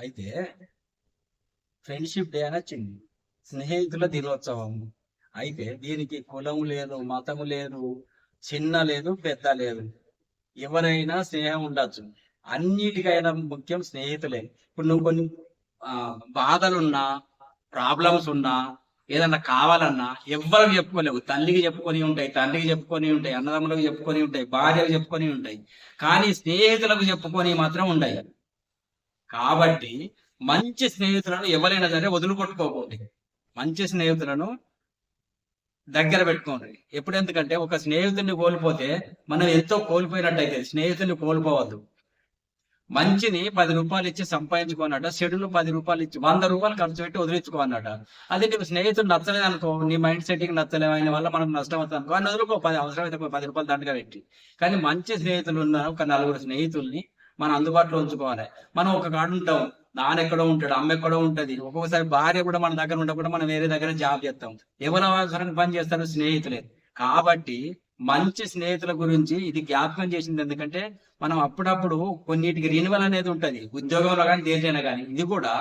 అయితే friendship day అని వచ్చింది స్నేహితుల దినోత్సవం. అయితే దీనికి కులం లేదు మతము లేదు చిన్న లేదు పెద్ద లేదు. ఎవరైనా స్నేహం ఉండొచ్చు. అన్నిటికైనా ముఖ్యం స్నేహితులే. ఇప్పుడు నువ్వు కొన్ని ఆ, బాధలున్నా ప్రాబ్లమ్స్ ఉన్నా ఏదన్నా కావాలన్నా ఎవ్వరికి చెప్పుకోలేవు. తల్లికి చెప్పుకొని ఉంటాయి తండ్రికి చెప్పుకొని ఉంటాయి అన్నదమ్ములకు చెప్పుకొని ఉంటాయి భార్యకు చెప్పుకొని ఉంటాయి. కానీ స్నేహితులకు చెప్పుకొని మాత్రం ఉండయి. కాబట్టి మంచి స్నేహితులను ఎవరైనా సరే వదులుకొట్టుకోకండి మంచి స్నేహితులను దగ్గర పెట్టుకోండి. ఎప్పుడు ఎందుకంటే ఒక స్నేహితుడిని కోల్పోతే మనం ఎంతో కోల్పోయినట్టయితే స్నేహితుడిని కోల్పోవద్దు. మంచిని పది రూపాయలు ఇచ్చి సంపాదించుకోనట చెడును పది రూపాయలు ఇచ్చి వంద రూపాయలు ఖర్చు పెట్టి వదిలించుకోనట. అదే నీకు స్నేహితుడు నచ్చలేదు అనుకో నీ మైండ్ సెట్టింగ్ నచ్చలేదు ఆయన వల్ల మనకు నష్టం అవుతుంది అనుకో అని వదులుకో పది అవసరం అయితే పది రూపాయలు దండగా పెట్టి. కానీ మంచి స్నేహితులు ఉన్న ఒక నలుగురు స్నేహితుల్ని మనం అందుబాటులో ఉంచుకోవాలి. మనం ఒక కాడ ఉంటాం నాన్న ఎక్కడో ఉంటాడు అమ్మ ఎక్కడో ఉంటది. ఒక్కొక్కసారి భార్య కూడా మన దగ్గర ఉండకుండా మనం వేరే దగ్గర జాబ్ చేస్తాం. ఎవరు అవసరానికి పని చేస్తారు స్నేహితులే. కాబట్టి మంచి స్నేహితుల గురించి ఇది జ్ఞాపకం చేసింది ఎందుకంటే మనం అప్పుడప్పుడు కొన్నిటికి రినివల్ అనేది ఉంటది. ఉద్యోగంలో కానీ దేనికైనా కానీ ఇది కూడా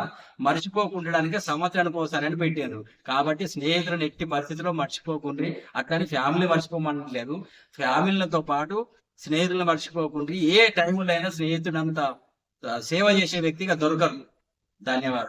మర్చిపోకుండడానికి సంవత్సరానికి ఒకసారి అని పెట్టారు. కాబట్టి స్నేహితులను ఎట్టి పరిస్థితిలో మర్చిపోకుండా అట్లని ఫ్యామిలీ మర్చిపోమనట్లేదు ఫ్యామిలీలతో పాటు స్నేహితులను మర్చిపోకుండా ఏ టైంలో అయినా స్నేహితుడు ఆ, సేవ చేసే వ్యక్తిగా దొరకరు. ధన్యవాదాలు.